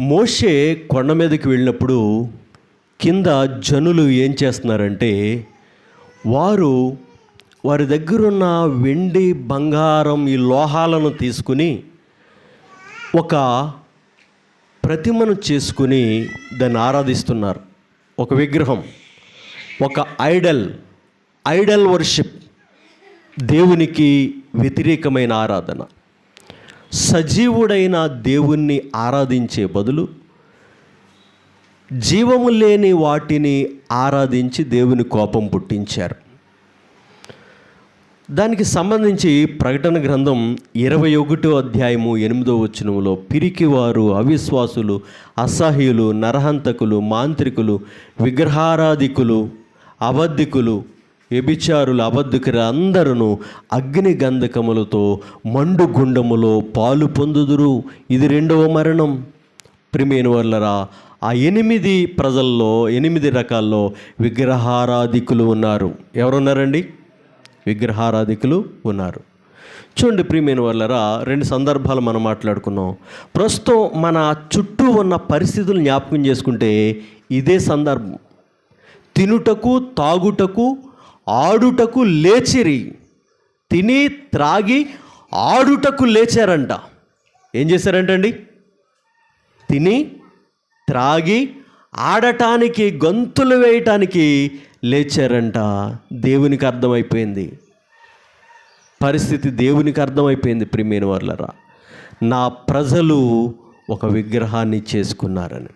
మోషే కొండ మీదకి వెళ్ళినప్పుడు కింద జనులు ఏం చేస్తున్నారంటే వారు వారి దగ్గరున్న వెండి బంగారం ఈ లోహాలను తీసుకుని ఒక ప్రతిమను చేసుకుని దాన్ని ఆరాధిస్తున్నారు. ఒక విగ్రహం ఒక ఐడల్ ఐడల్ వర్షిప్ దేవునికి వ్యతిరేకమైన ఆరాధన. సజీవుడైన దేవుణ్ణి ఆరాధించే బదులు జీవము లేని వాటిని ఆరాధించి దేవుని కోపం పుట్టించారు. దానికి సంబంధించి ప్రకటన గ్రంథం ఇరవై ఒకటో అధ్యాయము ఎనిమిదో వచనంలో పిరికివారు అవిశ్వాసులు అసహ్యులు నరహంతకులు మాంత్రికులు విగ్రహారాధికులు అబద్ధికులు వ్యభిచారులు అబద్ధికులు అందరూ అగ్ని గంధకములతో మండు గుండములో పాలు పొందుదురు. ఇది రెండవ మరణం. ప్రిమేన వల్లరా ఆ ఎనిమిది ప్రజల్లో ఎనిమిది రకాల్లో విగ్రహారాధికులు ఉన్నారు. ఎవరున్నారండి? విగ్రహారాధికులు ఉన్నారు. చూడండి ప్రియమైన వాళ్ళరా రెండు సందర్భాలు మనం మాట్లాడుకున్నాం. ప్రస్తుతం మన చుట్టూ ఉన్న పరిస్థితులు జ్ఞాపకం చేసుకుంటే ఇదే సందర్భం. తినుటకు తాగుటకు ఆడుటకు లేచిరి. తిని త్రాగి ఆడుటకు లేచారంట. ఏం చేశారంటండి? తిని త్రాగి ఆడటానికి గొంతులు వేయటానికి లేచారంట. దేవునికి అర్థమైపోయింది. పరిస్థితి దేవునికి అర్థమైపోయింది ప్రిమేని వర్లరా. నా ప్రజలు ఒక విగ్రహాన్ని చేసుకున్నారని.